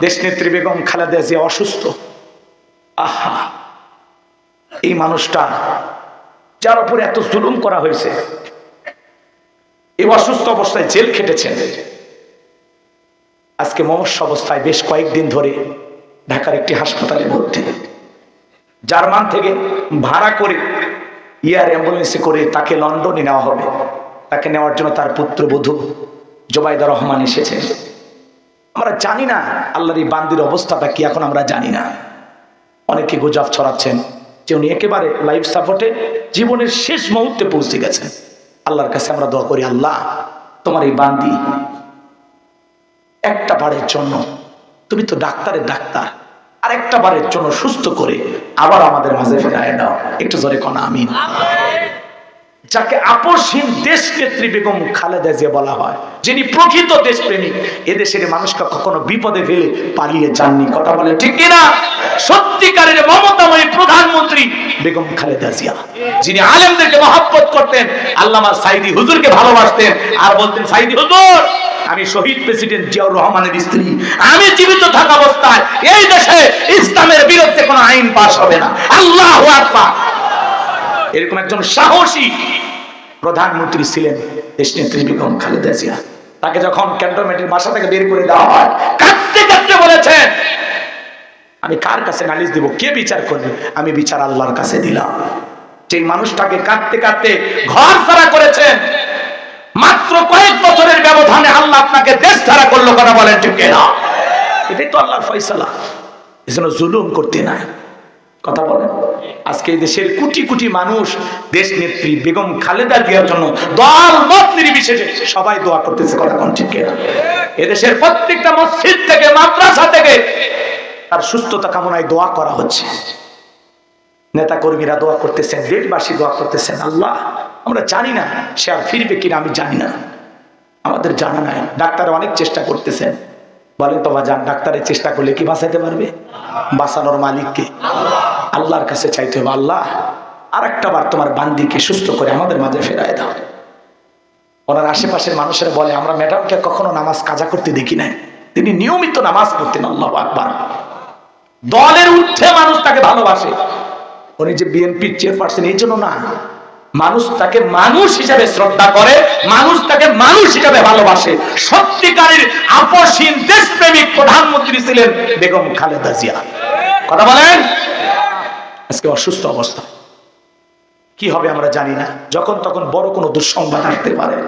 দেশ নেত্রী বেগম খালেদা জিয়া অসুস্থ। আহা! এই মানুষটা, যার উপরে এত জুলুম করা হয়েছে, এই অসুস্থ অবস্থায় জেল খেটেছেন। আজকে মমস্য অবস্থায় বেশ কয়েকদিন ধরে ঢাকার একটি হাসপাতালে ভর্তি জার্মান থেকে ভাড়া করে ইয়ার অ্যাম্বুলেন্সে করে তাকে লন্ডনে নেওয়া হবে। তাকে নেওয়ার জন্য তার পুত্রবধূ জোবাইদা রহমান এসেছে। আমরা জানি না আল্লাহর এই বান্দির অবস্থাটা কি, এখন আমরা জানি না। অনেকে গুজব ছড়াচ্ছেন যে উনি একেবারে লাইফ সাপোর্টে জীবনের শেষ মুহূর্তে পৌঁছে গেছেন। আল্লাহর কাছে আমরা দোয়া করি, আল্লাহ, তোমার এই বান্দি একটা বারের জন্য, তুমি তো ডাক্তারের ডাক্তার আর একটা বারের জন্য সুস্থ করে আবার আমাদের মাঝে ফেরায় দাও। একটু জোরে কনা আমিন। যাকে আপসহীন দেশ নেত্রী বেগম খালেদা জিয়া বলা হয়, যিনি প্রকৃত দেশপ্রেমিক এদেশের মানুষকে কখনো বিপদে ফেলে পালিয়ে যাননি। কথা বলে ঠিক কিনা? সত্যিকারের মমতাময়ী প্রধানমন্ত্রী বেগম খালেদা জিয়া, যিনি আলেমদেরকে মহাব্বত করতেন, আল্লামা সাইদি হুজুরকে ভালোবাসতেন, আর বলতেন, সাইদি হুজুর, আমি শহীদ প্রেসিডেন্ট জিয়াউর রহমানের স্ত্রী, আমি জীবিত থাকা অবস্থায় এই দেশে ইসলামের বিরুদ্ধে কোনো আইন পাশ হবে না। আল্লাহ আকবার। এরকম একজন সাহসী প্রধানমন্ত্রী ছিলেন দেশনেত্রী বেগম খালেদা জিয়া। তাকে যখন ক্যান্টনমেন্টের বাসা থেকে বের করে দেওয়া হয়, কাঁদতে কাঁদতে বলেছেন, আমি কার কাছে নালিশ দিব? কে বিচার করবে? আমি বিচার আল্লাহর কাছে দিলাম। যে মানুষটাকে কাঁদতে কাঁদতে ঘর ছাড়া করেছেন, মাত্র কয়েক বছরের ব্যবধানে আল্লাহ আপনাকে দেশ ছাড়া করল, কথা বলেন ঠিক না এটাই তো আল্লাহর ফয়সালা। এজন্য জুলুম করতে নাই। কথা বলেন। আজকে এই দেশের কোটি কোটি মানুষ দেশ নেত্রী বেগম খালেদা জিয়ার জন্য দল মত নির্বিশেষে সবাই দোয়া করতেছে, কথা কোন ঠিক এদেশের প্রত্যেকটা মসজিদ থেকে, মাদ্রাসা থেকে তার সুস্থতা কামনায় দোয়া করা হচ্ছে। নেতা কর্মীরা দোয়া করতেছেন, দেশবাসী দোয়া করতেছেন, আল্লাহ, আমরা জানি না সে আর ফিরবে কিনা, আমি জানি না। আমাদের জানা নাই। ডাক্তার অনেক চেষ্টা করতেছেন। বলেন তো যান ডাক্তারের চেষ্টা করলে কি বাঁচাইতে পারবে? বাঁচানোর মালিককে। আল্লাহর কাছে চাইতে হবে, আল্লাহ আর বার তোমার বান্দিকে সুস্থ করে আমাদের মাঝে ফেরায় দাও। ওনার আশেপাশের মানুষেরা বলে, আমরা ম্যাডামকে কখনো নামাজ কাজা করতে দেখি নাই। তিনি নিয়মিত নামাজ পড়তেন, আল্লাহ আকবার। দলের ঊর্ধ্বে মানুষ তাকে ভালোবাসে। উনি যে বিএনপির চেয়ারপারসন, এই জন্য না। মানুষ তাকে মানুষ হিসাবে শ্রদ্ধা করে, মানুষ তাকে মানুষ হিসাবে ভালোবাসে। সত্যিকারের আপসীন দেশপ্রেমিক প্রধানমন্ত্রী ছিলেন বেগম খালেদা জিয়া। কথা বলেন? আজকে অসুস্থ অবস্থা। কি হবে আমরা জানি না। যখন তখন বড় কোনো দুঃসংবাদ আসতে পারে।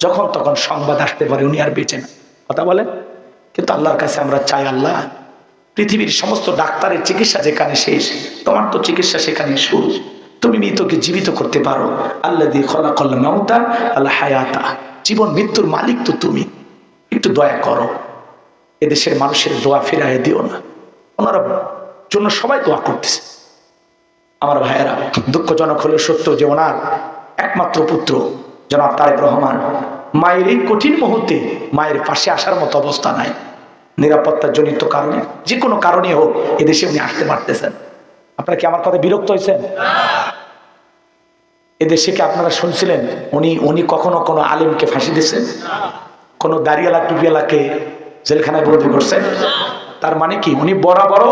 যখন তখন সংবাদ আসতে পারে, উনি আর বেঁচে না। কথা বলেন। কিন্তু আল্লাহর কাছে আমরা চাই আল্লাহ, পৃথিবীর সমস্ত ডাক্তারের চিকিৎসা যেখানে শেষ, তোমার তো চিকিৎসা সেখানে শুরু তুমি মৃতকে জীবিত করতে পারো। আল্লাহ দিয়ে খলা কল্লা মমতা আল্লাহ হায়াতা। জীবন মৃত্যুর মালিক তো তুমি। একটু দয়া করো। এদেশের মানুষের দোয়া ফেরায় দিও না। ওনারা জন্য সবাই দোয়া করতেছে। আমার ভাইয়েরা, দুঃখজনক হলে সত্য যে ওনার একমাত্র পুত্র, জনাব তারেক রহমান, মায়ের এই কঠিন মুহূর্তে মায়ের পাশে আসার মতো অবস্থা নাই। নিরাপত্তার জনিত কারণে, যে কোনো কারণে হোক এদেশে উনি আসতে পারতেছেন। আপনারা কি আমার কথা বিরক্ত হয়েছেন? এদেশে কি আপনারা শুনছিলেন, উনি উনি কখনো কোনো আলেমকে ফাঁসি দিয়েছেন কোনো দাঁড়িয়ালা টুপিয়ালাকে জেলখানায় বন্দি করছেন তার মানে কি, উনি বরাবর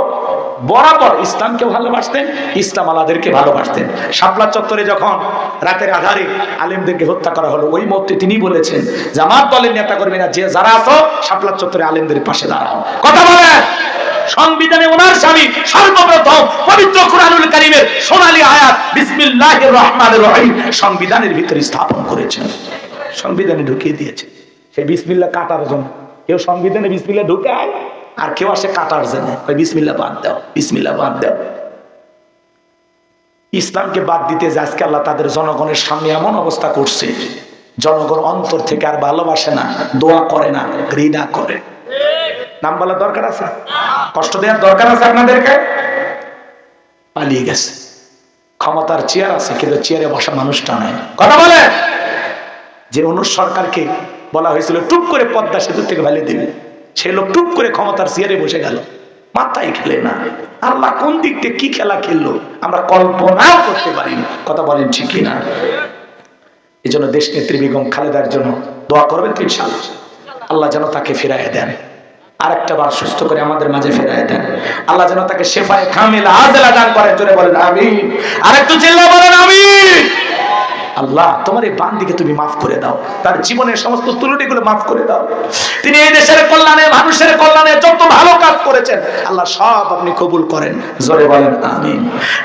বরাবর ইসলামকে ভালোবাসতেন, ইসলাম আলাদেরকে ভালোবাসতেন। শাপলা চত্বরে যখন রাতের আধারে আলেমদেরকে হত্যা করা হলো, ওই মুহূর্তে তিনি বলেছেন জামাত দলের নেতা কর্মীরা যে যারা আছো, শাপলা চত্বরে আলেমদের পাশে দাঁড়াও। কথা বলেন! সংবিধানে ওনার স্বামী সর্বপ্রথম পবিত্র কোরআনুল কারীমের সোনালী আয়াত, বিসমিল্লাহির রহমানির রহিম, সংবিধানের ভিতরে স্থাপন করেছেন। সংবিধানে ঢুকিয়ে দিয়েছে। সেই বিসমিল্লাহ কাটার জন্য। কেউ সংবিধানে বিসমিল্লাহ ঢুকায়? আর কেউ আসে কাটার জন্য ওই বিসমিল্লাহ বাদ দাও, বিসমিল্লাহ বাদ দাও। ইসলামকে বাদ দিতে যে আজকে আল্লাহ তাদের জনগণের সামনে এমন অবস্থা করছে, জনগণ অন্তর থেকে আর ভালোবাসে না, দোয়া করে না, ঘৃণা করে। নাম বলার দরকার আছে? কষ্ট দেওয়ার দরকার আছে আপনাদেরকে? পালিয়ে গেছে। ক্ষমতার চেয়ার আছে, কিন্তু চেয়ারে বসা মানুষটা নাই কথা বলে? যে অনুর সরকারকে বলা হয়েছিল, টুপ করে পদ্মা সেতু থেকে ফেলে দেবে। সে লোক টুপ করে ক্ষমতার চেয়ারে বসে গেল। মাথায় খেলে না। আল্লাহ কোন দিক থেকে কি খেলা খেললো আমরা কল্পনাও করতে পারিনি। কথা বলেন ঠিকই না এই জন্য দেশ নেত্রী বেগম খালেদার জন্য দোয়া করবেন তো ইনশাআল্লাহ। আল্লাহ যেন তাকে ফিরাইয়া দেন। আরেকটা বার সুস্থ করে আমাদের মাঝে ফেরায় দেন। আল্লাহ যেন তাকে শেফায় কামিলা আজেলা দান করেন, জোরে বলেন, আমিন। আরেকটু চিল্লা বলেন, আমিন। আল্লাহ তোমার এই বান্দিকে তুমি মাফ করে দাও। তার জীবনের সমস্ত ত্রুটিগুলো মাফ করে দাও। তিনি এই দেশের কল্যাণে মানুষের কল্যাণে যত ভালো কাজ করেছেন আল্লাহ সব আপনি কবুল করেন। জোরে বলেন আমিন।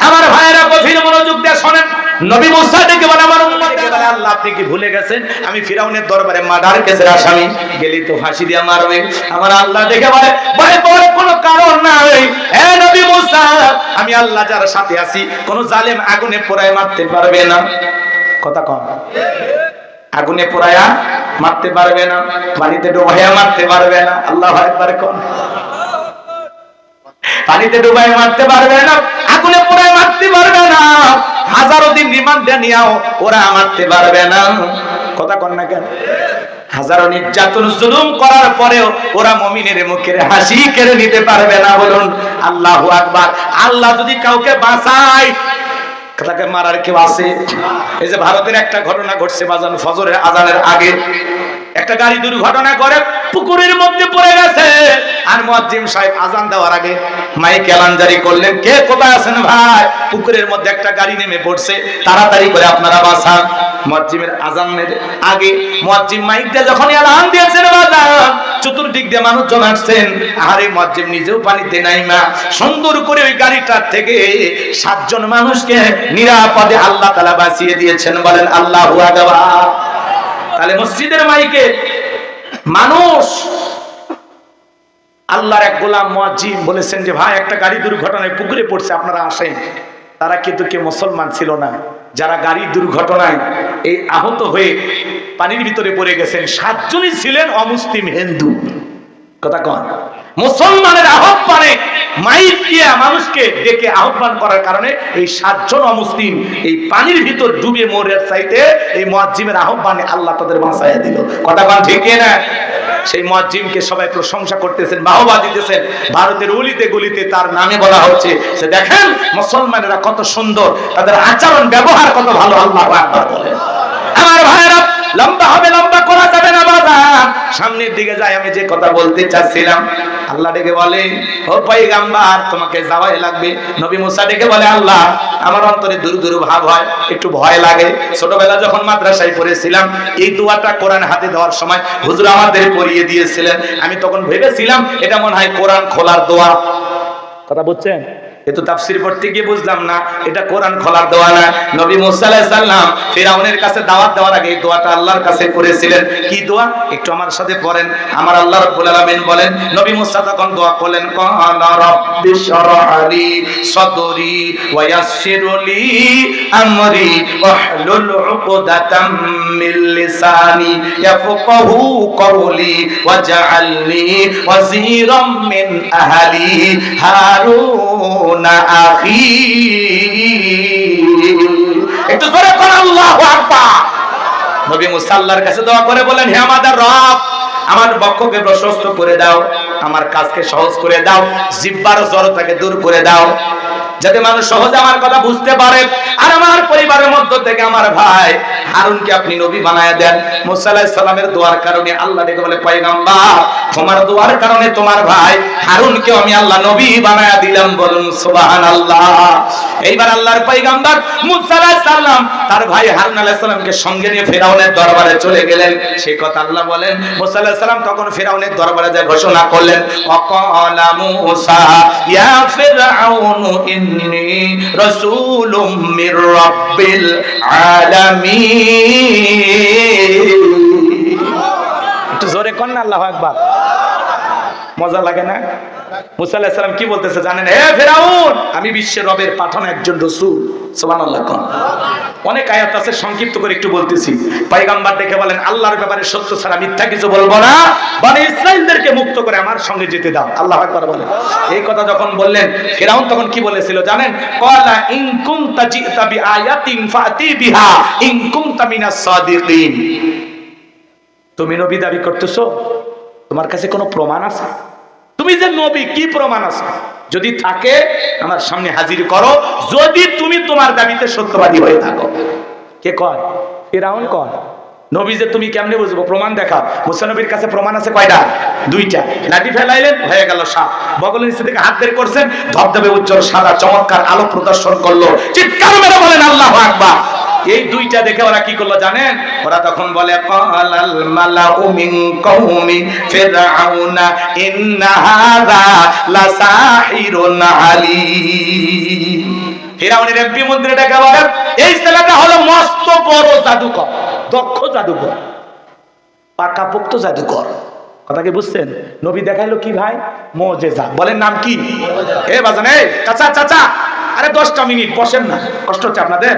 আমার ভাইয়েরা গভীর মনোযোগ দিয়ে শোনেন। নবী মুসা ডেকে বলে আমার উম্মত ডেকে বলে, আল্লাহ আপনি কি ভুলে গেছেন? আমি ফিরাউনের দরবারে মার্ডার কেসের আসামি। গেলি তো ফাঁসি দিয়ে মারবে। আমার আল্লাহ ডেকে বলে ভয় পাওয়ার কোনো কারণ নাই। হে নবী মুসা আমি আল্লাহ যার সাথে আছি কোন জালেম আগুনে পোড়ায় মারতে পারবে না। কথা কম। আগুনে পোড়ায়া মারতে পারবে না, পানিতে ডুবাইয়া মারতে পারবে না। আল্লাহ একবার কম। পানিতে ডুবাই মারতে পারবে না, আগুনে পোড়ায় মারতে পারবে না। হাজারো দিন রিমান্ডে নিয়াও, ওরা মারতে পারবে না। কথা কন না কেন? হাজারো নির্যাতন জুলুম করার পরেও ওরা মমিনের মুখের হাসি কেড়ে নিতে পারবে না। বলুন, আল্লাহ আকবার। আল্লাহ যদি কাউকে বাঁচায় তাকে মারার কেউ আছে? এই যে ভারতের একটা ঘটনা ঘটছে বাজান ফজরের আজানের আগে। একটা গাড়ি দুর্ঘটনা করে, পুকুরের মধ্যে পড়ে গেছে। আর মুয়াজ্জিম সাহেব আজান দেওয়ার আগে মাইক এলান জারি করলেন, কে কোথায় আছেন ভাই? পুকুরের মধ্যে একটা গাড়ি নেমে পড়ছে। তাড়াতাড়ি করে আপনারা বাঁচান। মুয়াজ্জিমের আজানের আগে মুয়াজ্জিম মাইক দিয়ে যখন এলান দিয়েছেন বাজান চতুর্দিক দিয়ে মানুষজন আসছেন, আরে মুয়াজ্জিম নিজেও পানিতে নাইমা সুন্দর করে ওই গাড়িটার থেকে সাতজন মানুষকে নিরাপদে আল্লাহ তাআলা বাঁচিয়ে দিয়েছেন, বলেন আল্লাহু তাহলে মসজিদের মাইকে মানুষ আল্লাহর এক গোলাম মুয়াজ্জিম বলেছেন যে, ভাই, একটা গাড়ি দুর্ঘটনায় পুকুরে পড়ছে, আপনারা আসেন। তারা কিন্তু কে মুসলমান ছিল না। যারা গাড়ি দুর্ঘটনায় এই আহত হয়ে পানির ভিতরে পড়ে গেছেন, সাতজনই ছিলেন অমুসলিম হিন্দু। কথা কন। মুসলমানের আহ্বানে মাইক দিয়া মানুষকে ডেকে আহ্বান করার কারণে এই সাতজন অমুসলিম এই পানির ভিতর ডুবে মোরের চাইতে এই মুয়াজ্জিমের আহ্বানে আল্লাহ তাদের বাঁচাইয়া দিল। কথা কন ঠিক না? সেই মুয়াজ্জিমকে সবাই প্রশংসা করতেছেন, বাহবা দিতেছেন। ভারতের উলিতে গলিতে তার নামে বলা হচ্ছে। যে দেখেন মুসলমানেরা কত সুন্দর, তাদের আচরণ, ব্যবহার কত ভালো, আল্লাহ আকবার বলেন। আমার ভাইয়েরা, লম্বা হবে, লম্বা করা যাবে না বাবা। সামনের দিকে যাই, আমি যে কথা বলতে চাচ্ছিলাম, আল্লাহ ডেকে বলে, ও পয়গাম্বার, তোমাকে যাওয়াই লাগবে। নবী মুসা ডেকে বলে, আল্লাহ, আমার অন্তরে দূর দূর ভাব হয়, একটু ভয় লাগে। ছোটবেলা যখন মাদ্রাসায় পড়েছিলাম, এই দোয়াটা কোরআন হাতে দেওয়ার সময় হুজুর আমাদের পড়িয়ে দিয়েছিলেন। আমি তখন ভেবেছিলাম, এটা মনে হয় কোরআন খোলার দোয়া। কথা বুঝছেন? এতো তাফসির পড়তে গিয়ে বুঝলাম না, এটা কোরআন খোলার দোয়া না। নবী মুসা আলাইহিস সালাম ফিরাউনের কাছে দাওয়াত দেওয়ার আগে এই দোয়াটা আল্লাহর কাছে করেছিলেন। কি দোয়া? একটু আমার সাথে পড়েন। আমার আল্লাহ রাব্বুল আলামিন বলেন, নবী মুসা তখন দোয়া করলেন, কানা রাব্বি শরহলি সাদরি ওয়া ইয়াসসিরলি আমরি ওয়াহলুল উকদাতাম মিন লিসানি ইয়াফকাহু কওলি ওয়াজআলনি ওয়াজিরাম মিন আহলি হারুন আখি একটু আল্লাহু আকবার। নবী মুসা আল্লাহর কাছে দোয়া করে বলেন, হে আমাদের রব, আমার বক্ষকে প্রশস্ত করে দাও, আমার কাজকে সহজ করে দাও, জিব্বার জড়তাকে দূর করে দাও, যাতে মানুষ সহজে আমার কথা বুঝতে পারে। আর আমার পরিবারের মধ্য থেকে আমার ভাই হারুনকে আপনি নবী বানায় দেন। মুসা আলাইহিস সালামের দোয়ার কারণে আল্লাহ ডেকে বলে, পয়গম্বর, তোমার দোয়ার কারণে তোমার ভাই হারুনকে আমি আল্লাহ নবী বানায় দিলাম বলুন, সুবহানাল্লাহ। এইবার আল্লাহর পয়গম্বর মুসা আলাইহিস সালাম তার ভাই হারুন আলাইহিস সালামকে সঙ্গে নিয়ে ফেরাউনের দরবারে চলে গেলেন। সেই কথা আল্লাহ বলেন, মুসা আলাইহিস সালাম তখন ফেরাউনের দরবারে যায় ঘোষণা করলেন, অকালা মুসা, ইয়া ফিরআউন ইন্নী রাসূলুম মির রাব্বিল আলামিন। একটু জোরে কন্যা আল্লাহ একবার মজা লাগে না? মুসা আলাইহিস সালাম কি বলতেছে জানেন? হে ফেরাউন! আমি বিশ্বের রবের পাঠানো একজন রাসূল। অনেক আয়াত আছে, সংক্ষিপ্ত করে একটু বলতেছি। পয়গম্বর দেখে বলেন, আল্লাহর ব্যাপারে সত্য ছাড়া মিথ্যা কিছু বলব না। বনে ইসরাইলদেরকে মুক্ত করে আমার সঙ্গে যেতে দাও। আল্লাহ আকবার বলেন। এই কথা যখন বললেন, ফেরাউন তখন কি বলেছিল জানেন? ক্বালা ইন কুনতা জিতা বিআয়াতিন ফাতি বিহা, ইন কুনতা মিনাস সাদিকিন। তুমি নবী দাবি করতেছো? তোমার কাছে কোনো প্রমাণ আছে? তুমি যে নবী, কি প্রমাণ আছে? যদি থাকে, আমার সামনে হাজির করো। যদি তুমি তোমার দাবিতে সত্যবাদী হয়ে থাকো। কে কয়? ফেরাউন কয়। নবী যে তুমি কেমনে বুঝব? প্রমাণ দেখা মুসা নবীর কাছে প্রমাণ আছে কয়টা? দুইটা। লাঠি ফেলাইলেন, হয়ে গেল সাপ। বগলের নিচে থেকে হাত বের করছেন, ধবধবে উজ্জ্বল সাদা, চমৎকার আলো প্রদর্শন করল। চিৎকার মেরে বলেন, আল্লাহ আকবার। এই দুইটা দেখে ওরা কি করল জানেন? ওরা তখন বলে ক্বালাল মালাউ মিন কওমি ফিরআউনা ইন্না হাযা লাসাহিরুন আলীম। ফিরাউনের এমপি মন্ত্রী ডেকে বলে, এই ছেলেটা হলো মস্ত বড় জাদুকর, দক্ষ জাদুকর, পাকাপোক্ত জাদুকর। কথা কি বুঝছেন? নবী দেখাইলো কি ভাই? মোজেজা। বলেন নাম কি? এ বাজান এই চাচা চাচা। আরে দশটা মিনিট, বসেন না। কষ্ট হচ্ছে আপনাদের?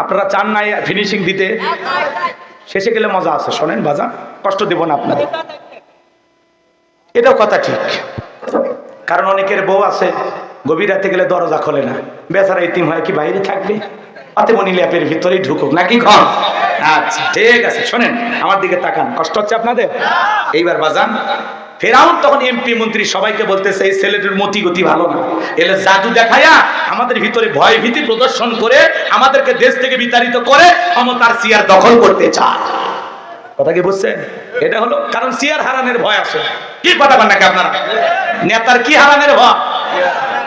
আপনারা চান না ফিনিশিং দিতে? শেষে গেলে মজা আছে, শোনেন বাজান, কষ্ট দেব না আপনাদের। এটাও কথা ঠিক। কারণ অনেকের বউ আছে, গভীর রাতে গেলে দরজা খোলে না। বেচারা ইতিম হয় কি বাইরে থাকবে? অতে মনি ল্যাপের ভিতরেই ঢুকুক, নাকি ঘর? আচ্ছা ঠিক আছে, শোনেন, আমার দিকে তাকান। কষ্ট হচ্ছে আপনাদের? এইবার বাজান ফেরাউন তখন এমপি, মন্ত্রী, সবাইকে বলতেছে, এই ছেলেটির মতি গতি ভালো না। এলে জাদু দেখায়া আমাদের ভিতরে ভয় ভীতি প্রদর্শন করে আমাদেরকে দেশ থেকে বিতাড়িত করে ক্ষমতার চেয়ার দখল করতে চায়। কথা কি বুঝছেন? এটা হলো, কারণ চেয়ার হারানের ভয় আছে। কি কথা বল নাকি আপনারা? নেতার কি হারানের ভয়?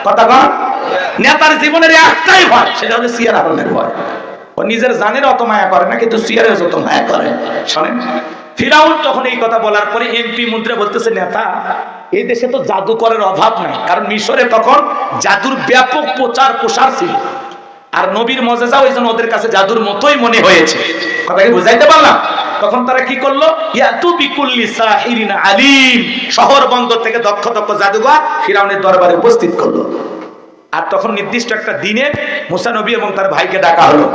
কথা বল নেতার জীবনের একটাই ভয়, সেটা হলো চেয়ার হারানের ভয়। ও নিজের জানের অত মায়া করে না, কিন্তু চেয়ারের যত মায়া করে। শোনেন ফিরাউন তখন এই কথা বলার পরে এমপি মন্ত্রী বলতেছে, নেতা, এই দেশে তো জাদুকরের অভাব নাই। কারণ মিশরে তখন জাদুর ব্যাপক প্রচার প্রসার ছিল। আর নবীর মজেজা ওই জন্য ওদের কাছে জাদুর মতোই মনে হয়েছে। কথা কি বুঝাইতে পারলাম? তখন তারা কি করল? ইয়াতু আলিম। শহর বন্দর থেকে দক্ষ দক্ষ জাদুঘর ফিরাউনের দরবারে উপস্থিত করল। আর তখন নির্দিষ্ট একটা দিনে মুসা নবী এবং তার ভাইকে ডাকা হলো।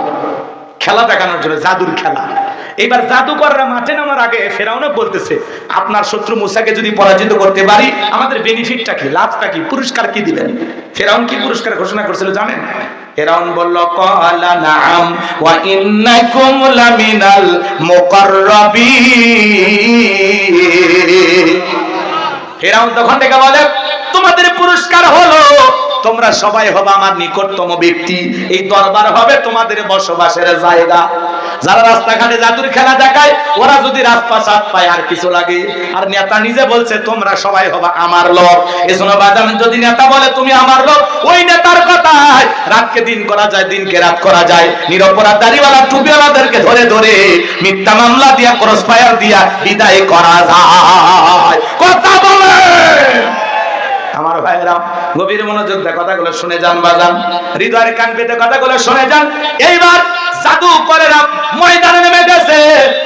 খেলা দেখানোর জন্য, জাদুর খেলা। এবার জাদুকররা মাঠে নামার আগে ফেরাউনে বলতেছে, আপনার শত্রু মুসাকে যদি পরাজিত করতে পারি, আমাদের বেনিফিটটা কি, লাভটা কি, পুরস্কার কি দিবেন? ফেরাউন কি পুরস্কার ঘোষণা করেছিল জানেন? ফেরাউন বলল কলা নাম ওয়া ইন্নাকুম লামিনাল মুকাররাবিন. ফেরাউন তখন থেকে বলে, তোমাদের পুরস্কার হলো, তোমরা সবাই হবে আমার নিকটতম ব্যক্তি, এই দরবার হবে তোমাদের বসবাসের জায়গা। যারা রাস্তাঘাটে জাদুর খেলা দেখায়, ওরা যদি রাজপ্রাসাদ পায় আর কিছু লাগে। আর নেতা নিজে বলছে, তোমরা সবাই হবে আমার লোক এজন্য বাজান যদি নেতা বলে, তুমি আমার লোক ওই নেতার কথায় রাতকে দিন করা যায়, দিনকে রাত করা যায়। নিরপরাধ দাড়িওয়ালা, টুপিওয়ালাদেরকে ধরে ধরে মিথ্যা মামলা দিয়া, ক্রস ফায়ার দিয়া বিদায় করা যায়। কথা বলে আমার ভাইরা গভীর মনোযোগ কথাগুলো শুনে যান বাজান। হৃদয়ের কান পেতে কথাগুলো শুনে যান। এইবার জাদু করে না ময়দানে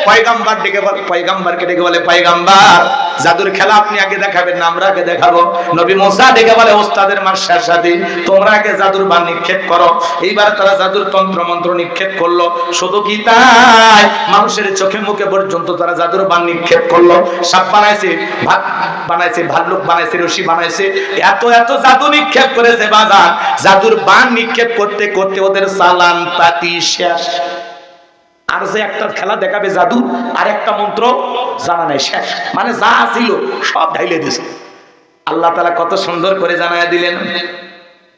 পয়গাম্বার ডেকে বলে, পয়গাম্বারকে ডেকে বলে, পয়গাম্বার, জাদুর খেলা আপনি আগে দেখাবেন না, আমরা আগে দেখাবো। নবী মুসা ডেকে বলে, ওস্তাদের মাস্টার সাথে তোমরা আগে জাদুর বান নিক্ষেপ করো। এইবার তারা জাদুর তন্ত্র মন্ত্র নিক্ষেপ করল। শুধু কি তাই? মানুষের চোখে মুখে পর্যন্ত তারা জাদুর বান নিক্ষেপ করল। সাপ বানাইছে, ভাত বানাইছে, ভাল্লুক বানাইছে, রশি বানাইছে। এত এত জাদু নিক্ষেপ করেছে বাজার। জাদুর বান নিক্ষেপ করতে করতে ওদের সালান পাতি শেষ। আর যে একটা খেলা দেখাবে জাদু, আর একটা মন্ত্র জানা নাই, শেষ। মানে যা ছিল সব ঢাইলে দিছে। আল্লাহ তালা কত সুন্দর করে জানায় দিলেন।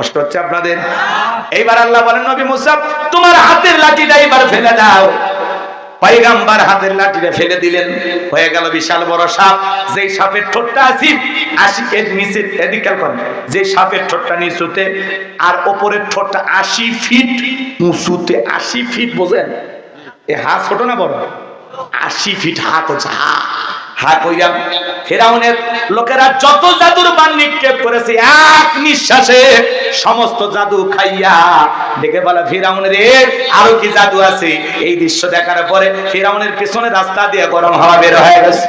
কষ্ট হচ্ছে আপনাদের। এইবার আল্লাহ বলেন, নবী মুসা, তোমার হাতের লাঠিটা এবার ফেলে দাও। পয়গাম্বার হাতের লাঠিটা ফেলে দিলেন। হয়ে গেল বিশাল বড় সাপ। যেই সাপের ঠোঁটটা আসি আশি এর নিচে এদিক যে সাপের ঠোঁটটা নিচুতে, আর ওপরের ঠোঁটটা আশি ফিট উঁচুতে। আশি ফিট বোঝেন? এ হা ছোট না বড়? আশি ফিট হাত হচ্ছে হা হা কইরা ফেরাউনের লোকেরা যত জাদুর বান নিক্ষেপ করেছে, এক নিঃশ্বাসে সমস্ত জাদু খাইয়া দেখে বলে, ফিরাউন রে, আরও কি জাদু আছে? এই দৃশ্য দেখার পরে ফিরাউনের পিছনে রাস্তা দিয়ে গরম হাওয়া বের হয়ে গেছে।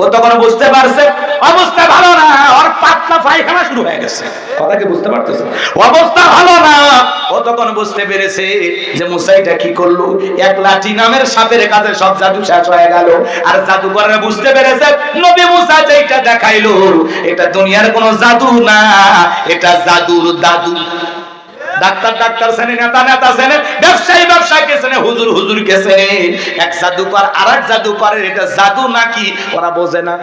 ও তখন বুঝতে পারছে, অবস্থা ভালো না, ওর পাতলা পায়খানা শুরু হয়ে গেছে। কথা কি বুঝতে পারতেছে? অবস্থা ভালো না। ও তখন বুঝতে পেরেছে যে মুসাইটা কি করল? এক লাঠি নামের সাপের কাছে সব জাদু শেষ হয়ে গেল। আর জাদুকররা বুঝতে পেরেছে? নবী মুসা যেটা দেখাইলো এটা দুনিয়ার কোনো জাদু না এটা জাদুর দাদু। ডাক্তার ডাক্তার শ্রেণি, নেতা নেতা শ্রেণি, ব্যবসায়ী ব্যবসায়ী কে শ্রেণি, হুজুর হুজুর কে শ্রেণি। এক জাদুকর আর এক জাদুকরের এটা জাদু নাকি ওরা বোঝে না।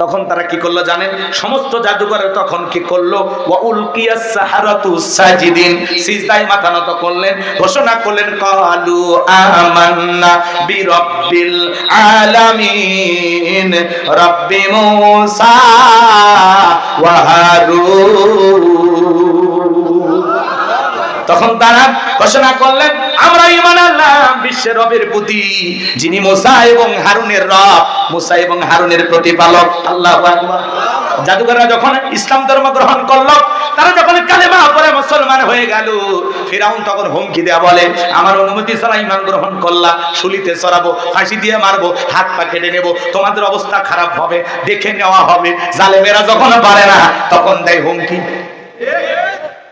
তখন তারা কি করল জানেন? সমস্ত জাদুকরের তখন কি করল? ওয়া উলকিয়াস সাহারাতু সাজিদিন। সিজদায় মাথা নত করলেন, ঘোষণা করলেন, কালু আমান্না বিরাব্বিল আলামিন। রাব্বি মূসা ওয়া হারুন। তখন তারা ঘোষণা করলেন, আমরা ইমান আনলাম বিশ্বের রবের প্রতি, যিনি মুসা এবং হারুনের রব। মুসা এবং হারুনের প্রতিপালক, আল্লাহ জাদুঘররা যখন ইসলাম ধর্ম গ্রহণ করল, তারা যখন কালেমা পরে মুসলমান হয়ে গেল, ফিরাউন তখন হুমকি দেয়া বলে, আমার অনুমতি ছাড়া ইমান গ্রহণ করলা শুলিতে চড়াবো ফাঁসি দিয়ে মারবো, হাত পা কেটে নেব, তোমাদের অবস্থা খারাপ হবে, দেখে নেওয়া হবে। জালেমেরা যখন পারে না, তখন দেয় হুমকি।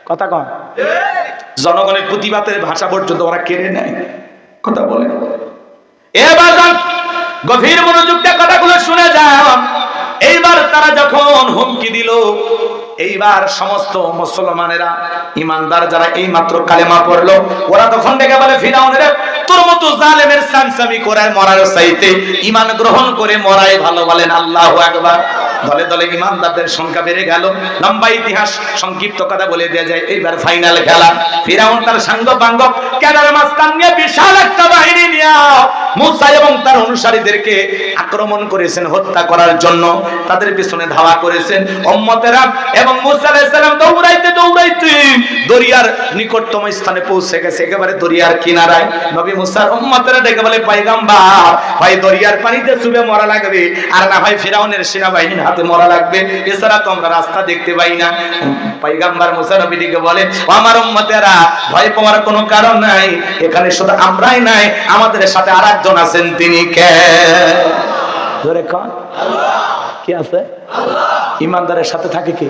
কথা কন। জনগণের প্রতিবাদের ভাষা পর্যন্ত ওরা কেড়ে নেয়। কথা বলে। এবার গভীর মনোযুক্তে কথাগুলো শুনে যান এইবার তারা যখন হুমকি দিল, এইবার সমস্ত মুসলমানেরা, ইমানদার যারা এই মাত্র কালেমা পড়ল, ওরা তখন ডেকে বলে, ফিরাউনের, তোর মতো জালেমের সামসামি করে মরার চাইতে, ইমান গ্রহণ করে মরাই ভালো বলেন আল্লাহু আকবার। দলে দলে ইমানদারদের সংখ্যা বেড়ে গেল। লম্বা ইতিহাস, সংক্ষিপ্ত কথা বলে দেওয়া যায়, এইবার ফাইনাল খেলা। ফিরাউন তার সাঙ্গ বাঙ্গ ক্যানার মাস্তান নিয়ে বিশাল একটা বাহিনী নিয়ে মুসা এবং তার অনুসারীদেরকে আক্রমণ করেছেন, হত্যা করার জন্য। তাদের পিছনে ধাওয়া করেছেন উম্মতেরা এবং মুসা আলাইহিস সালাম দৌড়াইতে দৌড়াইতে দরিয়ার নিকটতম স্থানে পৌঁছে গেছে, একেবারে দরিয়ার কিনারায়। নবী মুসার উম্মতেরা ডেকে বলে, পয়গাম্বার, ভাই, দরিয়ার পানিতে চুবে মরা লাগবে, আর না ভাই ফিরাউনের সেনাবাহিনীর হাতে মরা লাগবে। এছাড়া তো আমরা রাস্তা দেখতে পাই না। পাইগাম্বার মুসানবিটিকে বলে আমার উম্মতেরা, ভয় পাওয়ার কোনো কারণ নাই। এখানে শুধু আমরাই নাই, আমাদের সাথে আর একজন আছেন, তিনি কে? ধরে কন। কি আছে? ইমানদারের সাথে থাকে কি?